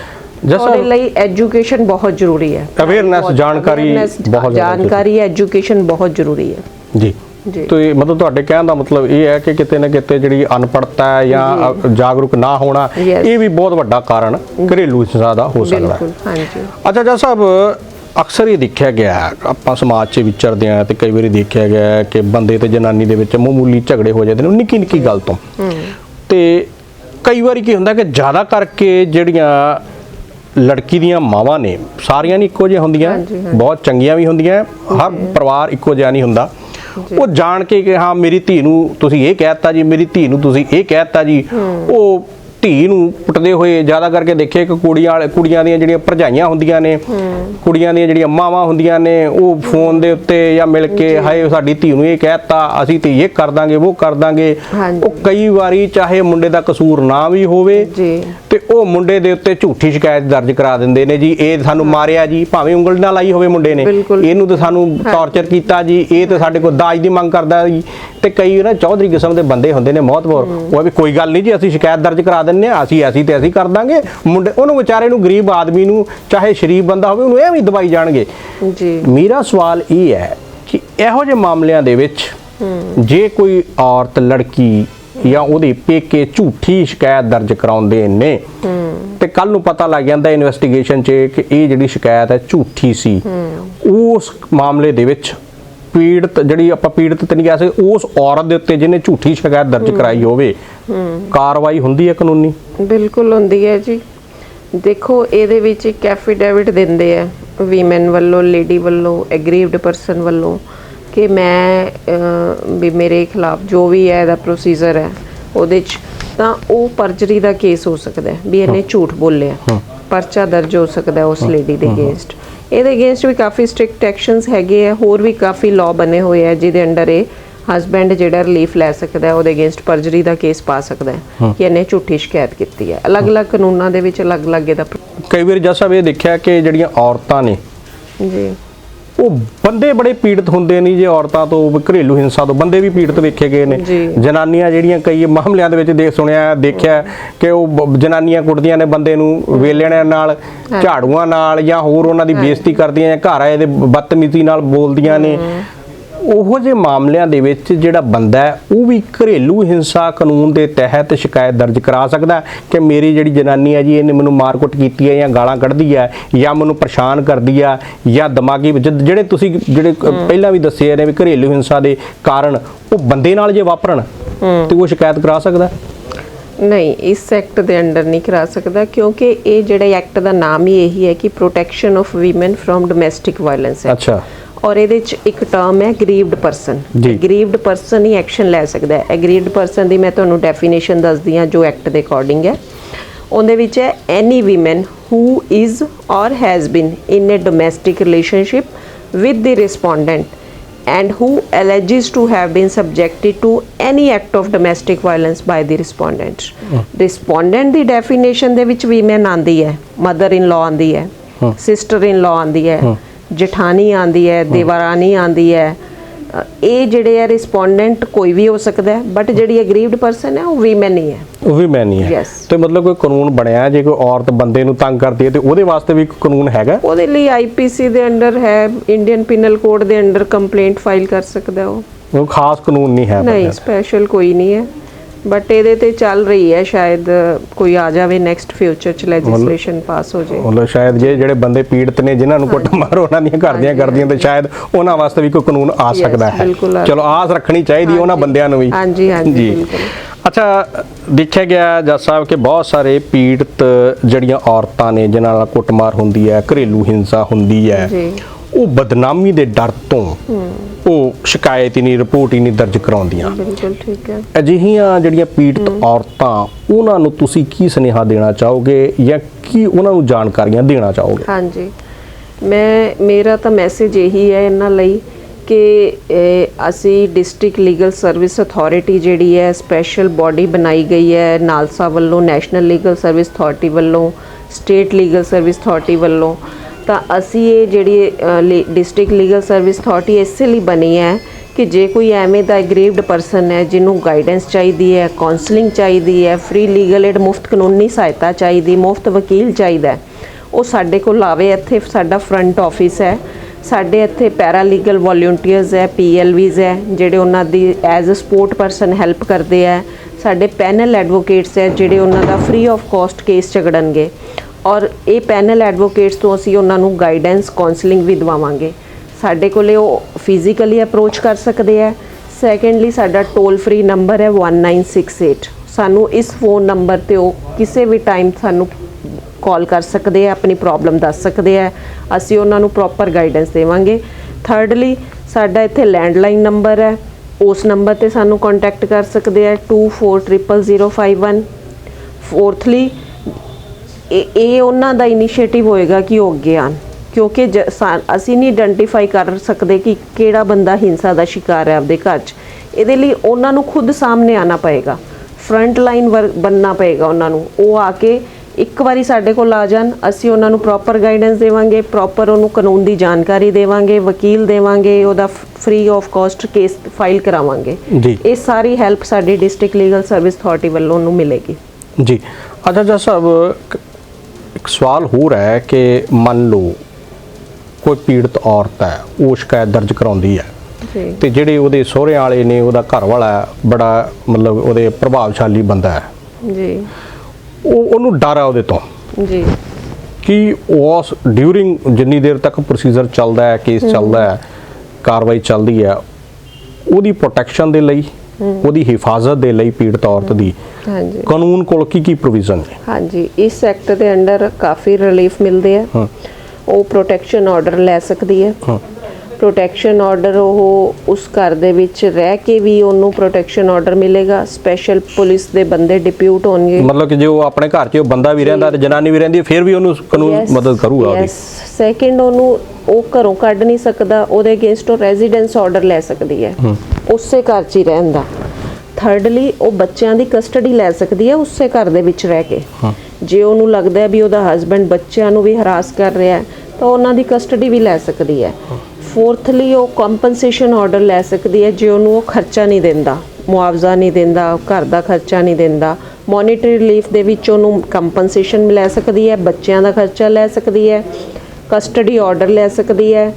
ਉਹਦੇ ਲਈ ਐਜੂਕੇਸ਼ਨ ਬਹੁਤ ਜ਼ਰੂਰੀ ਹੈ। Awareness, ਜਾਣਕਾਰੀ ਬਹੁਤ। ਜਾਣਕਾਰੀ ਐਜੂਕੇਸ਼ਨ ਬਹੁਤ ਜ਼ਰੂਰੀ ਹੈ। ਜੀ। ਜੀ। ਤੇ ਮਤਲਬ ਤੁਹਾਡੇ ਕਹਿਣ ਦਾ ਮਤਲਬ ਇਹ ਹੈ ਕਿ ਕਿਤੇ ਨਾ ਕਿਤੇ ਜਿਹੜੀ ਅਨਪੜਤਾ ਹੈ ਜਾਂ ਜਾਗਰੂਕ ਨਾ ਹੋਣਾ. ਇਹ ਵੀ ਬਹੁਤ ਵੱਡਾ ਕਾਰਨ ਘਰੇਲੂ ਹਿੰਸਾ ਦਾ ਹੋ ਸਕਦਾ ਹੈ। ਬਿਲਕੁਲ ਹਾਂਜੀ। ਅੱਛਾ ਜੱਜ ਸਾਹਿਬ ਅਕਸਰ ਇਹ ਦੇਖਿਆ ਗਿਆ ਆਪਾਂ ਸਮਾਜ 'ਚ ਵਿਚਰਦੇ ਆ ਤੇ ਕਈ ਵਾਰੀ ਦੇਖਿਆ ਗਿਆ ਕਿ ਬੰਦੇ ਤੇ ਜਨਾਨੀ ਦੇ ਵਿੱਚ ਮਾਮੂਲੀ ਝਗੜੇ ਹੋ ਜਾਂਦੇ ਨੇ ਨਿੱਕੀ ਨਿੱਕੀ ਗੱਲ ਤੋਂ। ਤੇ ਕਈ ਵਾਰੀ ਕੀ ਹੁੰਦਾ ਕਿ ਜ਼ਿਆਦਾ ਕਰਕੇ ਜਿਹੜੀਆਂ ਲੜਕੀ ਦੀਆਂ ਮਾਵਾਂ ਨੇ ਸਾਰੀਆਂ ਨਹੀਂ ਇੱਕੋ ਜਿਹੀਆਂ ਹੁੰਦੀਆਂ। ਬਹੁਤ ਚੰਗੀਆਂ ਵੀ ਹੁੰਦੀਆਂ ਹਰ ਪਰਿਵਾਰ ਇੱਕੋ ਜਿਹਾ ਨਹੀਂ ਹੁੰਦਾ। ਉਹ ਜਾਣ ਕੇ ਕਿ ਹਾਂ ਮੇਰੀ ਧੀ ਨੂੰ ਤੁਸੀਂ ਇਹ ਕਹਿਤਾ ਜੀ ਮੇਰੀ ਧੀ ਨੂੰ ਤੁਸੀਂ ਇਹ ਕਹਿਤਾ ਜੀ ਉਹ ਧੀ ਨੂੰ ਪੁੱਟਦੇ ਹੋਏ ਜ਼ਿਆਦਾ ਕਰਕੇ ਦੇਖੇ ਕਿ ਕੁੜੀਆਂ ਵਾਲੇ ਕੁੜੀਆਂ ਦੀਆਂ ਜਿਹੜੀਆਂ ਭਰਜਾਈਆਂ ਹੁੰਦੀਆਂ ਨੇ ਕੁੜੀਆਂ ਦੀਆਂ ਜਿਹੜੀਆਂ ਮਾਵਾਂ ਹੁੰਦੀਆਂ ਨੇ ਉਹ ਫੋਨ ਦੇ ਉੱਤੇ ਜਾਂ ਮਿਲ ਕੇ ਹਾਏ ਸਾਡੀ ਧੀ ਨੂੰ ਇਹ ਕਹਿਤਾ ਅਸੀਂ ਤੇ ਇਹ ਕਰ ਦਾਂਗੇ ਉਹ ਕਰ ਦਾਂਗੇ। ਉਹ ਕਈ ਵਾਰੀ ਚਾਹੇ ਮੁੰਡੇ ਦਾ ਕਸੂਰ ਨਾ ਵੀ ਹੋਵੇ ਤੇ ਉਹ ਮੁੰਡੇ ਦੇ ਉੱਤੇ ਝੂਠੀ ਸ਼ਿਕਾਇਤ ਦਰਜ ਕਰਾ ਦਿੰਦੇ ਨੇ ਜੀ। ਇਹ ਸਾਨੂੰ ਮਾਰਿਆ ਜੀ ਭਾਵੇਂ ਉਂਗਲ ਨਾਲ ਲਾਈ ਹੋਵੇ ਮੁੰਡੇ ਨੇ। ਇਹਨੂੰ ਤਾਂ ਸਾਨੂੰ ਟੌਰਚਰ ਕੀਤਾ ਜੀ। ਇਹ ਤਾਂ ਸਾਡੇ ਕੋਲ ਦਾਜ ਦੀ ਮੰਗ ਕਰਦਾ ਜੀ। ਤੇ ਕਈ ਨਾ ਚੌਧਰੀ ਕਿਸਮ ਦੇ ਬੰਦੇ ਹੁੰਦੇ ਨੇ ਮੌਤਬਰ ਉਹ ਵੀ ਕੋਈ ਗੱਲ ਨਹੀਂ ਜੀ ਅਸੀਂ ਸ਼ਿਕਾਇਤ ਦਰਜ ਕਰਾ ਦਿੰਨੇ ਆ ਅਸੀਂ ਅਸੀਂ ਤੇ ਅਸੀਂ ਕਰ ਦਾਂਗੇ। ਮੁੰਡੇ ਉਹਨੂੰ ਵਿਚਾਰੇ ਨੂੰ ਗਰੀਬ ਆਦਮੀ ਨੂੰ ਚਾਹੇ ਸ਼ਰੀਫ ਬੰਦਾ ਹੋਵੇ ਉਹਨੂੰ ਇਹ ਵੀ ਦਵਾਈ ਜਾਣਗੇ। ਜੀ। ਮੇਰਾ ਸਵਾਲ ਇਹ ਹੈ ਕਿ ਇਹੋ ਜਿਹੇ ਮਾਮਲਿਆਂ ਦੇ ਵਿੱਚ ਜੇ ਕੋਈ ਔਰਤ ਲੜਕੀ ਜਾਂ ਉਹਦੇ ਪੇਕੇ ਝੂਠੀ ਸ਼ਿਕਾਇਤ ਦਰਜ ਕਰਾਉਂਦੇ ਨੇ ਤੇ ਕੱਲ ਨੂੰ ਪਤਾ ਲੱਗ ਜਾਂਦਾ ਇਨਵੈਸਟੀਗੇਸ਼ਨ 'ਚ ਕਿ ਇਹ ਜਿਹੜੀ ਸ਼ਿਕਾਇਤ ਹੈ ਝੂਠੀ ਸੀ ਉਸ ਮਾਮਲੇ ਦੇ ਵਿੱਚ ਪੀੜਤ ਜਿਹੜੀ ਆਪਾਂ ਪੀੜਤ ਤੇ ਨਹੀਂ ਕਹਿ ਸਕਦੇ ਉਸ ਔਰਤ ਦੇ ਉੱਤੇ ਜਿਹਨੇ ਝੂਠੀ ਸ਼ਿਕਾਇਤ ਦਰਜ ਕਰਾਈ ਹੋਵੇ ਕਾਰਵਾਈ ਹੁੰਦੀ ਹੈ ਕਾਨੂੰਨੀ? ਬਿਲਕੁਲ ਹੁੰਦੀ ਹੈ ਜੀ। ਦੇਖੋ ਇਹਦੇ ਵਿੱਚ ਇੱਕ ਐਫੀਡੇਵਿਟ ਦਿੰਦੇ ਆ ਵੀਮਨ ਵੱਲੋਂ ਲੇਡੀ ਵੱਲੋਂ ਐਗਰੀਵਡ ਪਰਸਨ ਵੱਲੋਂ ਕਿ ਮੈਂ ਵੀ ਮੇਰੇ ਖਿਲਾਫ ਜੋ ਵੀ ਹੈ ਇਹਦਾ ਪ੍ਰੋਸੀਜਰ ਹੈ ਉਹਦੇ ਚ ਤਾਂ ਉਹ ਪਰਜਰੀ ਦਾ ਕੇਸ ਹੋ ਸਕਦਾ ਵੀ ਇਹਨੇ ਝੂਠ ਬੋਲਿਆ। ਪਰਚਾ ਦਰਜ ਹੋ ਸਕਦਾ ਉਸ ਲੇਡੀ ਦੇ ਅਗੇਂਸਟ ਇਹਦੇ ਅਗੇਂਸਟ ਵੀ ਕਾਫੀ ਸਟ੍ਰਿਕਟ ਐਕਸ਼ਨਸ ਹੈਗੇ ਆ ਹੋਰ ਵੀ ਕਾਫੀ ਲਾਅ ਬਣੇ ਹੋਏ ਆ ਜਿਹਦੇ ਅੰਡਰ ਇਹ ਹਸਬੈਂਡ ਜਿਹੜਾ ਰਿਲੀਫ ਲੈ ਸਕਦਾ ਹੈ ਉਹਦੇ ਅਗੇਂਸਟ ਪਰਜਰੀ ਦਾ ਕੇਸ ਪਾ ਸਕਦਾ ਹੈ। ਕਿ ਇਹਨੇ ਝੂਠੀ ਸ਼ਿਕਾਇਤ ਕੀਤੀ ਹੈ। ਅਲੱਗ-ਅਲੱਗ ਕਾਨੂੰਨਾਂ ਦੇ ਵਿੱਚ ਅਲੱਗ-ਅਲੱਗ ਇਹਦਾ ਕਈ ਵਾਰੀ ਜੱਜ ਸਾਹਿਬ ਇਹ ਦੇਖਿਆ ਕਿ ਜਿਹੜੀਆਂ ਔਰਤਾਂ ਨੇ ਜੀ। ਉਹ ਬੰਦੇ ਬੜੇ ਪੀੜਤ ਹੁੰਦੇ ਨਹੀਂ ਜੇ ਔਰਤਾਂ ਤੋਂ ਘਰੇਲੂ ਹਿੰਸਾ ਤੋਂ। ਬੰਦੇ ਵੀ ਪੀੜਤ ਵੇਖੇ ਗਏ ਨੇ। ਜਨਾਨੀਆਂ ਜਿਹੜੀਆਂ ਕਈ ਮਾਮਲਿਆਂ ਦੇ ਵਿੱਚ ਦੇਖ ਸੁਣਿਆ ਦੇਖਿਆ ਕਿ ਉਹ ਜਨਾਨੀਆਂ ਕੁੱਟਦੀਆਂ ਨੇ ਬੰਦੇ ਨੂੰ ਵੇਲਣਿਆਂ ਨਾਲ ਝਾੜੂਆਂ ਨਾਲ ਜਾਂ ਹੋਰ ਉਹਨਾਂ ਦੀ ਬੇਇੱਜ਼ਤੀ ਕਰਦੀਆਂ ਜਾਂ ਘਰ ਆਏ ਦੇ ਬਦਤਮੀਜ਼ੀ ਨਾਲ ਬੋਲਦੀਆਂ ਨੇ। ਉਹੋ ਜਿਹੇ ਮਾਮਲਿਆਂ ਦੇ ਵਿੱਚ ਜਿਹੜਾ ਬੰਦਾ ਹੈ ਉਹ ਵੀ ਘਰੇਲੂ ਹਿੰਸਾ ਕਾਨੂੰਨ ਦੇ ਤਹਿਤ ਸ਼ਿਕਾਇਤ ਦਰਜ ਕਰਾ ਸਕਦਾ ਕਿ ਮੇਰੀ ਜਿਹੜੀ ਜਨਾਨੀ ਹੈ ਜੀ ਇਹਨੇ ਮੈਨੂੰ ਮਾਰਕੁੱਟ ਕੀਤੀ ਹੈ ਜਾਂ ਗਾਲਾਂ ਕੱਢਦੀ ਹੈ ਜਾਂ ਮੈਨੂੰ ਪਰੇਸ਼ਾਨ ਕਰਦੀ ਆ ਜਾਂ ਦਿਮਾਗੀ ਜਿਹੜੇ ਤੁਸੀਂ ਜਿਹੜੇ ਪਹਿਲਾਂ ਵੀ ਦੱਸੇ ਨੇ ਵੀ ਘਰੇਲੂ ਹਿੰਸਾ ਦੇ ਕਾਰਨ ਉਹ ਬੰਦੇ ਨਾਲ ਜੇ ਵਾਪਰਨ ਤੇ ਉਹ ਸ਼ਿਕਾਇਤ ਕਰਾ ਸਕਦਾ? ਨਹੀਂ ਇਸ ਐਕਟ ਦੇ ਅੰਡਰ ਨਹੀਂ ਕਰਾ ਸਕਦਾ ਕਿਉਂਕਿ ਇਹ ਜਿਹੜਾ ਐਕਟ ਦਾ ਨਾਮ ਹੀ ਇਹੀ ਹੈ ਕਿ protection of women from domestic violence ਹੈ ਅੱਛਾ। ਔਰ ਇਹਦੇ ਚ ਇੱਕ ਟਰਮ ਹੈ ਗਰੀਵਡ ਪਰਸਨ। ਗਰੀਵਡ ਪਰਸਨ ਹੀ ਐਕਸ਼ਨ ਲੈ ਸਕਦਾ ਹੈ। ਐਗਰੀਵਡ ਪਰਸਨ ਦੀ ਮੈਂ ਤੁਹਾਨੂੰ ਡੈਫੀਨੇਸ਼ਨ ਦੱਸਦੀ ਹਾਂ ਜੋ ਐਕਟ ਦੇ ਅਕੋਰਡਿੰਗ ਹੈ। ਉਹਦੇ ਵਿੱਚ ਹੈ any woman who is or has been in a domestic relationship with the respondent and who alleges to have been subjected to any act of domestic violence by the respondent respondent ਦੀ definition ਦੇ ਵਿੱਚ women ਆਂਦੀ ਹੈ mother in law ਆਂਦੀ ਹੈ। sister in law ਆਂਦੀ ਹੈ। ਜਠਾਣੀ ਆਂਦੀ ਹੈ ਦੇਵਰਾਨੀ ਆਂਦੀ ਹੈ। ਇਹ ਜਿਹੜੇ ਹੈ ਰਿਸਪੋਂਡੈਂਟ ਕੋਈ ਵੀ ਹੋ ਸਕਦਾ ਹੈ ਬਟ ਜਿਹੜੀ ਅਗਰੀਵਡ ਪਰਸਨ ਹੈ ਉਹ ਵੀਮਨ ਹੀ ਹੈ। ਉਹ ਵੀ ਮੈਂ ਨਹੀਂ ਹੈ। Yes. ਤੇ ਮਤਲਬ ਕੋਈ ਕਾਨੂੰਨ ਬਣਿਆ ਹੈ, ਜੇ ਕੋਈ ਔਰਤ ਬੰਦੇ ਨੂੰ ਤੰਗ ਕਰਦੀ ਹੈ ਤੇ ਉਹਦੇ ਵਾਸਤੇ ਵੀ ਕੋਈ ਕਾਨੂੰਨ ਹੈਗਾ? ਉਹਦੇ ਲਈ ਆਈਪੀਸੀ ਦੇ ਅੰਡਰ ਹੈ ਇੰਡੀਅਨ ਪਿਨਲ ਕੋਡ ਦੇ ਅੰਡਰ ਕੰਪਲੇਂਟ ਫਾਈਲ ਕਰ ਸਕਦਾ ਹੈ ਉਹ। ਉਹ ਖਾਸ ਕਾਨੂੰਨ ਨਹੀਂ ਹੈ ਨਹੀਂ ਸਪੈਸ਼ਲ ਕੋਈ ਨਹੀਂ ਹੈ। ਬਟ ਇਹਦੇ ਤੇ ਚੱਲ ਰਹੀ ਹੈ ਸ਼ਾਇਦ ਕੋਈ ਆ ਜਾਵੇ ਨੈਕਸਟ ਫਿਊਚਰ ਚ ਲੈਜਿਸਲੇਸ਼ਨ ਪਾਸ ਹੋ ਜਾਏ ਮਤਲਬ ਸ਼ਾਇਦ ਜੇ ਜਿਹੜੇ ਬੰਦੇ ਪੀੜਤ ਨੇ ਜਿਨ੍ਹਾਂ ਨੂੰ ਕੁੱਟ ਮਾਰ ਉਹਨਾਂ ਦੀਆਂ ਕਰਦੀਆਂ ਕਰਦੀਆਂ ਤੇ ਸ਼ਾਇਦ ਉਹਨਾਂ ਵਾਸਤੇ ਵੀ ਕੋਈ ਕਾਨੂੰਨ ਆ ਸਕਦਾ ਹੈ। ਚਲੋ ਆਸ ਰੱਖਣੀ ਚਾਹੀਦੀ ਉਹਨਾਂ ਬੰਦਿਆਂ ਨੂੰ ਵੀ। ਹਾਂਜੀ ਹਾਂਜੀ ਬਿਲਕੁਲ। ਅੱਛਾ ਦੇਖਿਆ ਗਿਆ ਜੱਜ ਸਾਹਿਬ ਕਿ ਬਹੁਤ ਸਾਰੇ ਪੀੜਤ ਜਿਹੜੀਆਂ ਔਰਤਾਂ ਨੇ ਜਿਨ੍ਹਾਂ ਨਾਲ ਕੁੱਟਮਾਰ ਹੁੰਦੀ ਹੈ ਘਰੇਲੂ ਹਿੰਸਾ ਹੁੰਦੀ ਹੈ ਜੀ। ਉਹ ਬਦਨਾਮੀ ਦੇ ਡਰ ਤੋਂ ਉਹ ਸ਼ਿਕਾਇਤ ਹੀ ਨਹੀਂ ਰਿਪੋਰਟ ਹੀ ਨਹੀਂ ਦਰਜ ਕਰਾਉਂਦੀਆਂ। ਬਿਲਕੁਲ ਠੀਕ ਹੈ। ਅਜਿਹੀਆਂ ਜਿਹੜੀਆਂ ਪੀੜਤ ਔਰਤਾਂ ਉਹਨਾਂ ਨੂੰ ਤੁਸੀਂ ਕੀ ਸੁਨੇਹਾ ਦੇਣਾ ਚਾਹੋਗੇ ਜਾਂ ਕੀ ਉਹਨਾਂ ਨੂੰ ਜਾਣਕਾਰੀਆਂ ਦੇਣਾ ਚਾਹੋਗੇ? ਹਾਂਜੀ। ਮੈਂ ਮੇਰਾ ਤਾਂ ਮੈਸੇਜ ਇਹੀ ਹੈ ਇਹਨਾਂ ਲਈ ਕਿ ਅਸੀਂ ਡਿਸਟ੍ਰਿਕਟ ਲੀਗਲ ਸਰਵਿਸ ਅਥਾਰਟੀ ਜਿਹੜੀ ਹੈ ਸਪੈਸ਼ਲ ਬਾਡੀ ਬਣਾਈ ਗਈ ਹੈ ਨਾਲਸਾ ਵੱਲੋਂ ਨੈਸ਼ਨਲ ਲੀਗਲ ਸਰਵਿਸ ਅਥਾਰਟੀ ਵੱਲੋਂ ਸਟੇਟ ਲੀਗਲ ਸਰਵਿਸ ਅਥਾਰਟੀ ਵੱਲੋਂ। ਤਾਂ ਅਸੀਂ ਇਹ ਜਿਹੜੀ ਡਿਸਟ੍ਰਿਕਟ ਲੀਗਲ ਸਰਵਿਸ ਅਥਾਰਟੀ ਇਸੇ ਲਈ ਬਣੀ ਹੈ ਕਿ ਜੇ ਕੋਈ ਐਵੇਂ ਦਾ ਐਗਰੀਵਡ ਪਰਸਨ ਹੈ ਜਿਹਨੂੰ ਗਾਈਡੈਂਸ ਚਾਹੀਦੀ ਹੈ ਕਾਉਂਸਲਿੰਗ ਚਾਹੀਦੀ ਹੈ ਫ੍ਰੀ ਲੀਗਲ ਏਡ ਮੁਫਤ ਕਾਨੂੰਨੀ ਸਹਾਇਤਾ ਚਾਹੀਦੀ, ਮੁਫਤ ਵਕੀਲ ਚਾਹੀਦਾ ਉਹ ਸਾਡੇ ਕੋਲ ਆਵੇ, ਇੱਥੇ ਸਾਡਾ ਫਰੰਟ ਆਫਿਸ ਹੈ, ਸਾਡੇ ਇੱਥੇ ਪੈਰਾ ਲੀਗਲ ਵੋਲੰਟੀਅਰਸ ਹੈ ਪੀਐਲਵੀਜ਼ ਹੈ, ਜਿਹੜੇ ਉਹਨਾਂ ਦੀ as a support person help ਕਰਦੇ ਹੈ, ਸਾਡੇ ਪੈਨਲ ਐਡਵੋਕੇਟਸ ਹੈ, ਜਿਹੜੇ ਉਹਨਾਂ ਦਾ ਫ੍ਰੀ ਆਫ ਕਾਸਟ ਕੇਸ ਝਗੜਨਗੇ। ਔਰ ਇਹ ਪੈਨਲ ਐਡਵੋਕੇਟਸ ਤੋਂ ਅਸੀਂ ਉਹਨਾਂ ਨੂੰ ਗਾਈਡੈਂਸ ਕਾਉਂਸਲਿੰਗ ਵੀ ਦਵਾਵਾਂਗੇ। ਸਾਡੇ ਕੋਲੇ ਉਹ ਫਿਜ਼ੀਕਲੀ ਅਪਰੋਚ ਕਰ ਸਕਦੇ ਹੈ। ਸੈਕੰਡਲੀ ਸਾਡਾ ਟੋਲ ਫ੍ਰੀ ਨੰਬਰ ਹੈ 1968 ਸਾਨੂੰ ਇਸ ਫੋਨ ਨੰਬਰ ਤੇ ਉਹ ਕਿਸੇ ਵੀ ਟਾਈਮ ਸਾਨੂੰ ਕਾਲ ਕਰ ਸਕਦੇ ਆ ਆਪਣੀ ਪ੍ਰੋਬਲਮ ਦੱਸ ਸਕਦੇ ਆ ਅਸੀਂ ਉਹਨਾਂ ਨੂੰ ਪ੍ਰੋਪਰ ਗਾਈਡੈਂਸ ਦੇਵਾਂਗੇ। ਥਰਡਲੀ ਸਾਡਾ ਇੱਥੇ ਲੈਂਡਲਾਈਨ ਨੰਬਰ ਹੈ। ਉਸ ਨੰਬਰ ਤੇ ਸਾਨੂੰ ਕੰਟੈਕਟ ਕਰ ਸਕਦੇ ਆ 240051 ਫੋਰਥਲੀ ਇਹ ਉਹਨਾਂ ਦਾ ਇਨੀਸ਼ੀਏਟਿਵ ਹੋਏਗਾ ਕਿ ਉਹ ਅੱਗੇ ਆਣ ਕਿਉਂਕਿ ਜ- ਅਸੀਂ ਨਹੀਂ ਆਇਡੈਂਟੀਫਾਈ ਕਰ ਸਕਦੇ ਕਿ ਕਿਹੜਾ ਬੰਦਾ ਹਿੰਸਾ ਦਾ ਸ਼ਿਕਾਰ ਹੈ ਆਪਦੇ ਘਰ 'ਚ। ਇਹਦੇ ਲਈ ਉਹਨਾਂ ਨੂੰ ਖੁਦ ਸਾਹਮਣੇ ਆਣਾ ਪਏਗਾ। ਫਰੰਟ ਲਾਈਨ ਬੰਨਣਾ ਪਏਗਾ ਉਹਨਾਂ ਨੂੰ। ਉਹ ਆ ਕੇ ਇੱਕ ਵਾਰੀ ਸਾਡੇ ਕੋਲ ਆ ਜਾਣ ਅਸੀਂ ਉਹਨਾਂ ਨੂੰ ਪ੍ਰੋਪਰ ਗਾਈਡੈਂਸ ਦੇਵਾਂਗੇ ਪ੍ਰੋਪਰ ਉਹਨੂੰ ਕਾਨੂੰਨ ਦੀ ਜਾਣਕਾਰੀ ਦੇਵਾਂਗੇ ਵਕੀਲ ਦੇਵਾਂਗੇ ਉਹਦਾ free of cost case file ਕਰਾਵਾਂਗੇ। ਜੀ। ਇਹ ਸਾਰੀ ਹੈਲਪ ਸਾਡੀ ਡਿਸਟ੍ਰਿਕਟ ਲੀਗਲ ਸਰਵਿਸ ਅਥਾਰਟੀ ਵੱਲੋਂ ਉਹਨੂੰ ਮਿਲੇਗੀ। ਜੀ। ਅੱਛਾ ਜੱਜ ਸਾਹਿਬ ਇੱਕ ਸਵਾਲ ਹੋਰ ਹੈ ਕਿ ਮੰਨ ਲਓ ਕੋਈ ਪੀੜਤ ਔਰਤ ਹੈ ਉਹ ਸ਼ਿਕਾਇਤ ਦਰਜ ਕਰਾਉਂਦੀ ਹੈ ਤੇ ਜਿਹੜੇ ਉਹਦੇ ਸਹੁਰੇ ਵਾਲੇ ਨੇ ਉਹਦਾ ਘਰ ਵਾਲਾ ਬੜਾ ਮਤਲਬ ਉਹਦੇ ਪ੍ਰਭਾਵਸ਼ਾਲੀ ਬੰਦਾ ਹੈ। ਜੀ। ਉਹ ਉਹਨੂੰ ਡਰ ਹੈ ਉਹਦੇ ਤੋਂ। ਜੀ। ਕਿ ਉਸ ਡਿਊਰਿੰਗ ਜਿੰਨੀ ਦੇਰ ਤੱਕ ਪ੍ਰੋਸੀਜਰ ਚੱਲਦਾ ਹੈ ਕੇਸ ਚੱਲਦਾ ਹੈ ਕਾਰਵਾਈ ਚੱਲਦੀ ਹੈ ਉਹਦੀ ਪ੍ਰੋਟੈਕਸ਼ਨ ਦੇ ਲਈ ਉਹਦੀ ਹਿਫਾਜ਼ਤ ਦੇ ਲਈ ਪੀੜਤ ਔਰਤ ਦੀ। ਹਾਂਜੀ। ਕਾਨੂੰਨ ਕੋਲ ਕੀ ਕੀ ਪ੍ਰੋਵੀਜ਼ਨ ਨੇ? ਹਾਂਜੀ ਇਸ ਐਕਟ ਦੇ ਅੰਡਰ ਕਾਫੀ ਰਿਲੀਫ ਮਿਲਦੇ ਆ। ਹਾਂ। ਉਹ ਪ੍ਰੋਟੈਕਸ਼ਨ ਆਰਡਰ ਲੈ ਸਕਦੀ ਹੈ। ਹਾਂ। ਪ੍ਰੋਟੈਕਸ਼ਨ ਆਰਡਰ ਉਹ ਉਸ ਘਰ ਦੇ ਵਿੱਚ ਰਹਿ ਕੇ ਵੀ ਉਹਨੂੰ ਪ੍ਰੋਟੈਕਸ਼ਨ ਆਰਡਰ ਮਿਲੇਗਾ। ਸਪੈਸ਼ਲ ਪੁਲਿਸ ਦੇ ਬੰਦੇ ਡਿਪਿਊਟ ਹੋਣਗੇ। ਮਤਲਬ ਕਿ ਜੇ ਉਹ ਆਪਣੇ ਘਰ 'ਚ ਉਹ ਬੰਦਾ ਵੀ ਰਹਿੰਦਾ ਤੇ ਜਨਾਨੀ ਵੀ ਰਹਿੰਦੀ ਹੈ, ਫਿਰ ਵੀ ਉਹਨੂੰ ਕਾਨੂੰਨ ਮਦਦ ਕਰੂਗਾ ਉਹਦੀ। ਸੈਕਿੰਡ ਉਹਨੂੰ ਉਹ ਘਰੋਂ ਕੱਢ ਨਹੀਂ ਸਕਦਾ ਉਹਦੇ ਅਗੇਂਸਟ ਉਹ ਰੈਜ਼ੀਡੈਂਸ ਆਰਡਰ ਲੈ ਸਕਦੀ ਹੈ। ਉਸੇ ਘਰ 'ਚ ਹੀ ਰਹਿਣ ਦਾ। ਥਰਡਲੀ ਉਹ ਬੱਚਿਆਂ ਦੀ ਕਸਟਡੀ ਲੈ ਸਕਦੀ ਹੈ ਉਸੇ ਘਰ ਦੇ ਵਿੱਚ ਰਹਿ ਕੇ। ਜੇ ਉਹਨੂੰ ਲੱਗਦਾ ਹੈ ਵੀ ਉਹਦਾ ਹਸਬੰਡ ਬੱਚਿਆਂ ਨੂੰ ਵੀ ਹਰਾਸ ਕਰ ਰਿਹਾ ਹੈ ਤਾਂ ਉਹਨਾਂ ਦੀ ਕਸਟਡੀ ਵੀ ਲੈ ਸਕਦੀ ਹੈ। ਫੋਰਥਲੀ ਉਹ ਕੰਪਨਸੇਸ਼ਨ ਆਰਡਰ ਲੈ ਸਕਦੀ ਹੈ ਜੇ ਉਹਨੂੰ ਉਹ ਖਰਚਾ ਨਹੀਂ ਦਿੰਦਾ ਮੁਆਵਜ਼ਾ ਨਹੀਂ ਦਿੰਦਾ ਘਰ ਦਾ ਖਰਚਾ ਨਹੀਂ ਦਿੰਦਾ। ਮੋਨਿਟਰੀ ਰਿਲੀਫ ਦੇ ਵਿੱਚ ਉਹਨੂੰ ਕੰਪਨਸੇਸ਼ਨ ਲੈ ਸਕਦੀ ਹੈ ਬੱਚਿਆਂ ਦਾ ਖਰਚਾ ਲੈ ਸਕਦੀ ਹੈ। ਕਸਟਡੀ ਆਰਡਰ ਲੈ ਸਕਦੀ ਹੈ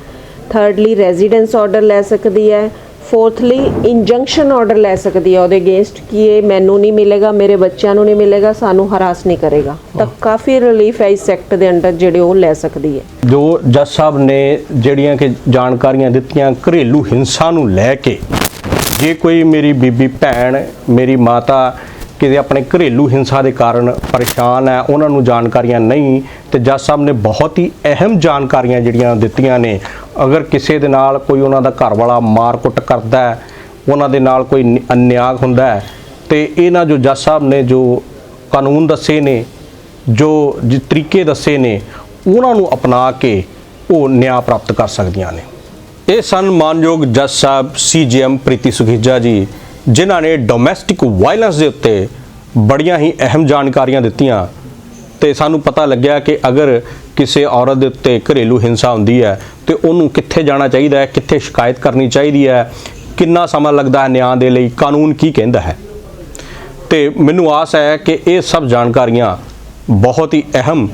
ਥਰਡਲੀ ਰੈਜ਼ੀਡੈਂਸ ਆਰਡਰ ਲੈ ਸਕਦੀ ਹੈ ਫੋਰਥਲੀ ਇੰਜੰਕਸ਼ਨ ਆਰਡਰ ਲੈ ਸਕਦੀ ਹੈ ਉਹਦੇ ਅਗੇਂਸਟ ਕਿ ਇਹ ਮੈਨੂੰ ਨਹੀਂ ਮਿਲੇਗਾ ਮੇਰੇ ਬੱਚਿਆਂ ਨੂੰ ਨਹੀਂ ਮਿਲੇਗਾ ਸਾਨੂੰ ਹਰਾਸ ਨਹੀਂ ਕਰੇਗਾ। ਤਾਂ ਕਾਫੀ ਰਿਲੀਫ ਹੈ ਇਸ ਸੈਕਟ ਦੇ ਅੰਡਰ ਜਿਹੜੇ ਉਹ ਲੈ ਸਕਦੀ ਹੈ। ਜੋ ਜੱਜ ਸਾਹਿਬ ਨੇ ਜਿਹੜੀਆਂ ਕਿ ਜਾਣਕਾਰੀਆਂ ਦਿੱਤੀਆਂ ਘਰੇਲੂ ਹਿੰਸਾ ਨੂੰ ਲੈ ਕੇ ਜੇ ਕੋਈ ਮੇਰੀ ਬੀਬੀ ਭੈਣ ਮੇਰੀ ਮਾਤਾ ਕਿਤੇ ਆਪਣੇ ਘਰੇਲੂ ਹਿੰਸਾ ਦੇ ਕਾਰਨ ਪਰੇਸ਼ਾਨ ਹੈ ਉਹਨਾਂ ਨੂੰ ਜਾਣਕਾਰੀਆਂ ਨਹੀਂ ਤੇ ਜੱਜ ਸਾਹਿਬ ਨੇ ਬਹੁਤ ਹੀ ਅਹਿਮ ਜਾਣਕਾਰੀਆਂ ਜਿਹੜੀਆਂ ਦਿੱਤੀਆਂ ਨੇ। ਅਗਰ ਕਿਸੇ ਦੇ ਨਾਲ ਕੋਈ ਉਹਨਾਂ ਦਾ ਘਰ ਵਾਲਾ ਮਾਰ-ਕੁੱਟ ਕਰਦਾ ਹੈ, ਉਹਨਾਂ ਦੇ ਨਾਲ ਕੋਈ ਨਿ- ਅਨਿਆਂ ਹੁੰਦਾ ਹੈ, ਤੇ ਇਹਨਾਂ ਜੋ ਜੱਜ ਸਾਹਿਬ ਨੇ ਜੋ ਕਾਨੂੰਨ ਦੱਸੇ ਨੇ, ਜੋ ਤਰੀਕੇ ਦੱਸੇ ਨੇ, ਉਹਨਾਂ ਨੂੰ ਅਪਣਾ ਕੇ ਉਹ ਨਿਆਂ ਪ੍ਰਾਪਤ ਕਰ ਸਕਦੀਆਂ ਨੇ। ਇਹ ਸਨ ਮਾਨਯੋਗ ਜੱਜ ਸਾਹਿਬ ਸੀਜੀਐਮ ਪ੍ਰੀਤੀ ਸੁਖੀਜਾ ਜੀ, ਜਿਨ੍ਹਾਂ ਨੇ ਡੋਮੈਸਟਿਕ ਵਾਇਲੈਂਸ ਦੇ ਉੱਤੇ ਬੜੀਆਂ ਹੀ ਅਹਿਮ ਜਾਣਕਾਰੀਆਂ ਦਿੱਤੀਆਂ। ਤੇ ਸਾਨੂੰ ਪਤਾ ਲੱਗਿਆ ਕਿ ਅਗਰ ਕਿਸੇ ਔਰਤ ਦੇ ਉੱਤੇ ਘਰੇਲੂ ਹਿੰਸਾ ਹੁੰਦੀ ਹੈ, ਤੇ ਉਹਨੂੰ ਕਿੱਥੇ ਜਾਣਾ ਚਾਹੀਦਾ ਹੈ, ਕਿੱਥੇ ਸ਼ਿਕਾਇਤ ਕਰਨੀ ਚਾਹੀਦੀ ਹੈ, ਕਿੰਨਾ ਸਮਾਂ ਲੱਗਦਾ ਹੈ ਨਿਆਂ ਦੇ ਲਈ, ਕਾਨੂੰਨ ਕੀ ਕਹਿੰਦਾ ਹੈ? ਤੇ ਮੈਨੂੰ ਆਸ ਹੈ ਕਿ ਇਹ ਸਭ ਜਾਣਕਾਰੀਆਂ ਬਹੁਤ ਹੀ ਅਹਿਮ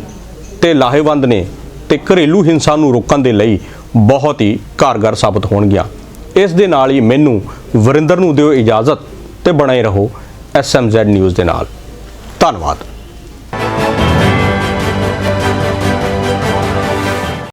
ਤੇ ਲਾਹੇਵੰਦ ਨੇ ਤੇ ਘਰੇਲੂ ਹਿੰਸਾ ਨੂੰ ਰੋਕਣ ਦੇ ਲਈ ਬਹੁਤ ਹੀ ਕਾਰਗਰ ਸਾਬਤ ਹੋਣਗੀਆਂ। ਇਸ ਦੇ ਨਾਲ ਹੀ ਮੈਨੂੰ ਵਰਿੰਦਰ ਨੂੰ ਦਿਓ ਇਜਾਜ਼ਤ ਤੇ ਬਣੇ ਰਹੋ ਐਸਐਮਜ਼ੈਡ ਨਿਊਜ਼ ਦੇ ਨਾਲ। ਧੰਨਵਾਦ।